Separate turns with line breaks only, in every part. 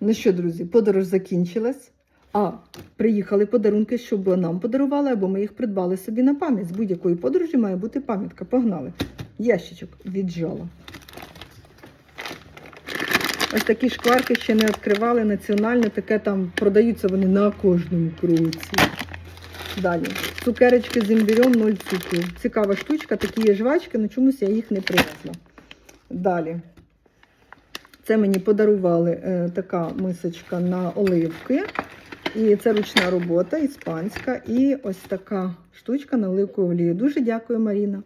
Ну що, друзі, подорож закінчилась. А приїхали подарунки, щоб нам подарували, або ми їх придбали собі на пам'ять. З будь-якої подорожі має бути пам'ятка. Погнали. Ящичок віджала. Ось такі шкварки ще не відкривали. Національне таке там продаються вони на кожному кроці. Далі. Цукерочки з імбірем 0 цукру. Цікава штучка, такі є жвачки, але чомусь я їх не привезла. Далі. Це мені подарували е, така мисочка на оливки. І це ручна робота, іспанська. І ось така штучка на оливкову олію. Дуже дякую, Маріна.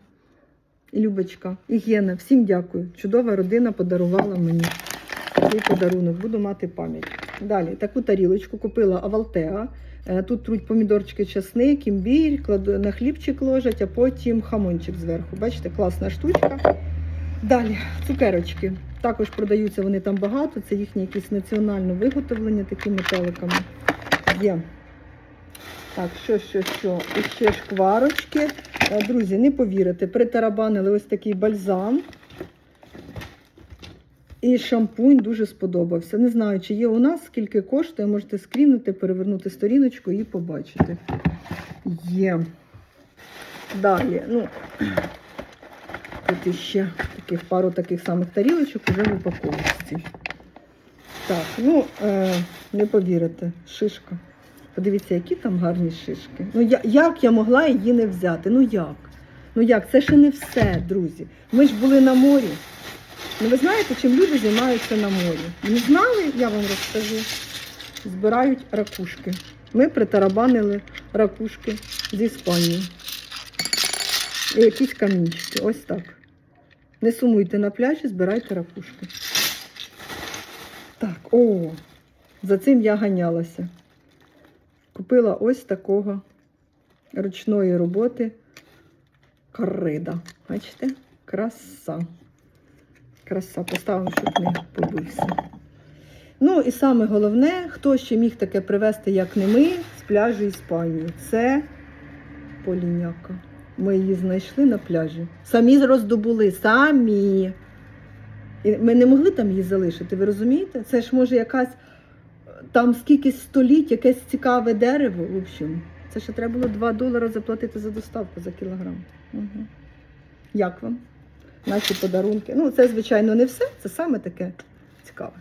Любочка, і. Всім дякую. Чудова родина подарувала мені такий подарунок. Буду мати пам'ять. Далі таку тарілочку купила Авалтеа. Е, Тут труть помідорчики, часник, імбір, кладу на хлібчик ложать, а потім хамончик зверху. Бачите, класна штучка. Далі цукерочки. Також продаються вони там багато. Це їхнє якесь національне виготовлення такими метеликами. Є. Так, що, що, що? І ще шкварочки. Е, Друзі, не повірите, притарабанили ось такий бальзам. І шампунь дуже сподобався. Не знаю, чи є у нас, скільки коштує, можете скрінити, перевернути сторіночку і побачити. Є. Далі, ну, тут іще таких пару таких самих тарілочок уже в упаковці. Так, ну, е, не повірите, шишка. Подивіться, які там гарні шишки. Ну, я, як я могла її не взяти? Ну як? Ну як? Це ще не все, друзі. Ми ж були на морі. Ну, ви знаєте, чим люди займаються на морі? Не знали, я вам розкажу. Збирають ракушки. Ми притарабанили ракушки з Іспанії. І якісь камінчики. Ось так. Не сумуйте на пляжі, збирайте ракушки. Так, о, за цим я ганялася. Купила ось такого ручної роботи корида. Бачите? Краса. Краса. Поставимо, щоб не побився. Ну і саме головне, хто ще міг таке привезти, як не ми, з пляжу Іспанії. Це поліняка. Ми її знайшли на пляжі. Самі роздобули, самі. І ми не могли там її залишити, ви розумієте? Це ж може якась там скільки століть, якесь цікаве дерево. В общем, це ще треба було 2 долари заплатити за доставку за кілограм. Угу. Як вам? Наші подарунки. Ну, це, звичайно, не все, це саме таке цікаве.